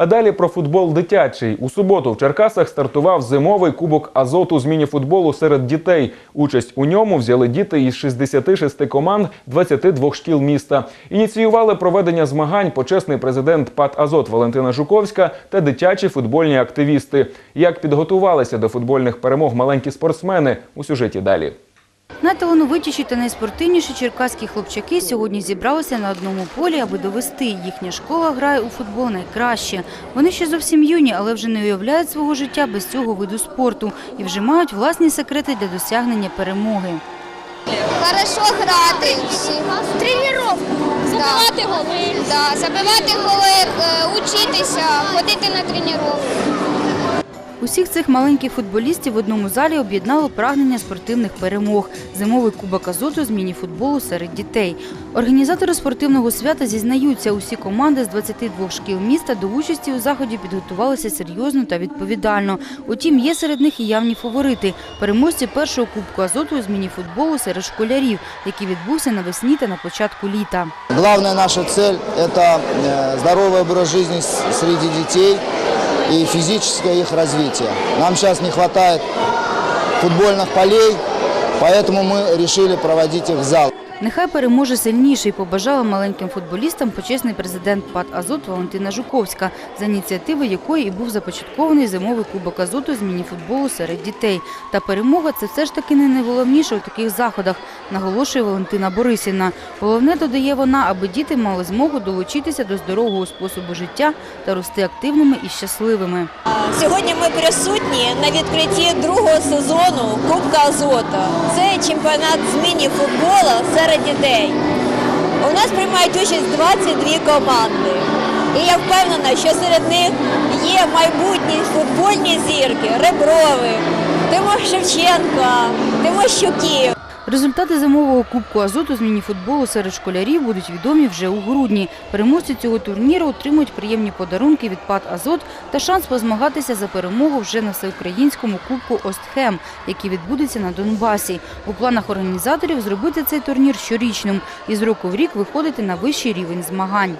А далі про футбол дитячий. У суботу в Черкасах стартував зимовий кубок азоту з мініфутболу серед дітей. Участь у ньому взяли діти із 66 команд 22 шкіл міста. Ініціювали проведення змагань почесний президент ПАТ Азот Валентина Жуковська та дитячі футбольні активісти. Як підготувалися до футбольних перемог маленькі спортсмени у сюжеті далі. Найталановитіші та найспортивніші черкаські хлопчаки сьогодні зібралися на одному полі, аби довести. Їхня школа грає у футбол найкраще. Вони ще зовсім юні, але вже не уявляють свого життя без цього виду спорту і вже мають власні секрети для досягнення перемоги. Хорошо грати всі. Тренировку. Забивати голи. Да, забивати голи, е, учитися, ходити на тренування. Усіх цих маленьких футболістів в одному залі об'єднало прагнення спортивних перемог. Зимовий кубок азоту з мініфутболу серед дітей. Організатори спортивного свята зізнаються, усі команди з 22 шкіл міста до участі у заході підготувалися серйозно та відповідально. Утім, є серед них і явні фаворити – переможці першого кубку азоту з мініфутболу серед школярів, який відбувся навесні та на початку літа. Главная наша цель – это э, здоровый образ жизни с- среди детей и физическое их развитие. Нам сейчас не хватает футбольных полей, поэтому мы решили проводить их в зал. Нехай переможе сильніший, побажала маленьким футболістам почесний президент ПАТ «Азот» Валентина Жуковська, за ініціативи якої і був започаткований зимовий кубок «Азоту» з мініфутболу серед дітей. Та перемога – це все ж таки не найголовніше у таких заходах, наголошує Валентина Борисівна. Головне, додає вона, аби діти мали змогу долучитися до здорового способу життя та рости активними і щасливими. Сьогодні ми присутні на відкритті другого сезону Кубка Азота. Це чемпіонат з міні-футболу серед дітей. У нас приймають участь 22 команди. І я впевнена, що серед них є майбутні футбольні зірки, Реброви, Тимо Шевченка, Тимощуки. Результати зимового кубку азоту з мініфутболу серед школярів будуть відомі вже у грудні. Переможці цього турніру отримують приємні подарунки від ПАД Азот та шанс позмагатися за перемогу вже на всеукраїнському кубку Остхем, який відбудеться на Донбасі. У планах організаторів зробити цей турнір щорічним і з року в рік виходити на вищий рівень змагань.